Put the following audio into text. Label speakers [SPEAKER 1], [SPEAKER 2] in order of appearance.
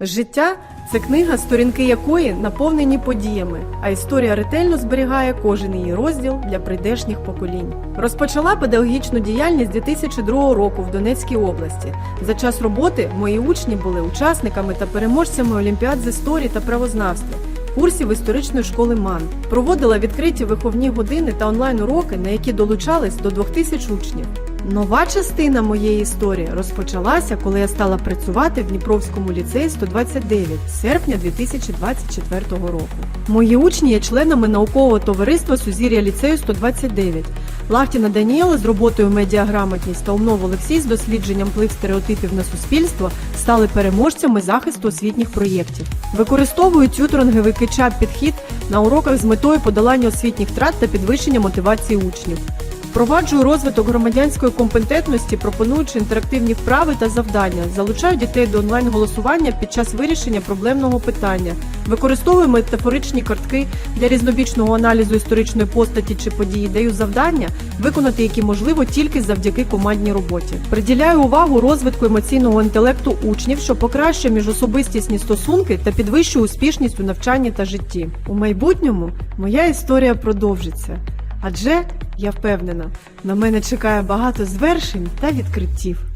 [SPEAKER 1] Життя це книга, сторінки якої наповнені подіями, а історія ретельно зберігає кожен її розділ для прийдешніх поколінь. Розпочала педагогічну діяльність 2002 року в Донецькій області. За час роботи мої учні були учасниками та переможцями олімпіад з історії та правознавства. Курсів історичної школи МАН проводила відкриті виховні години та онлайн-уроки, на які долучались до 2000 учнів. Нова частина моєї історії розпочалася, коли я стала працювати в Дніпровському ліцеї 129 з серпня 2024 року. Мої учні є членами наукового товариства Сузір'я ліцею 129. Лахтіна Даніела з роботою медіаграмотність та Умнов Олексій з дослідженням вплив стереотипів на суспільство стали переможцями захисту освітніх проєктів. Використовую тюторинговий кетчап підхід на уроках з метою подолання освітніх втрат та підвищення мотивації учнів. Впроваджую розвиток громадянської компетентності, пропонуючи інтерактивні вправи та завдання, залучаю дітей до онлайн-голосування під час вирішення проблемного питання, використовую метафоричні картки для різнобічного аналізу історичної постаті чи події, даю завдання, виконати які можливо тільки завдяки командній роботі. Приділяю увагу розвитку емоційного інтелекту учнів, що покращує міжособистісні стосунки та підвищує успішність у навчанні та житті. У майбутньому моя історія продовжиться. Адже я впевнена, на мене чекає багато звершень та відкриттів.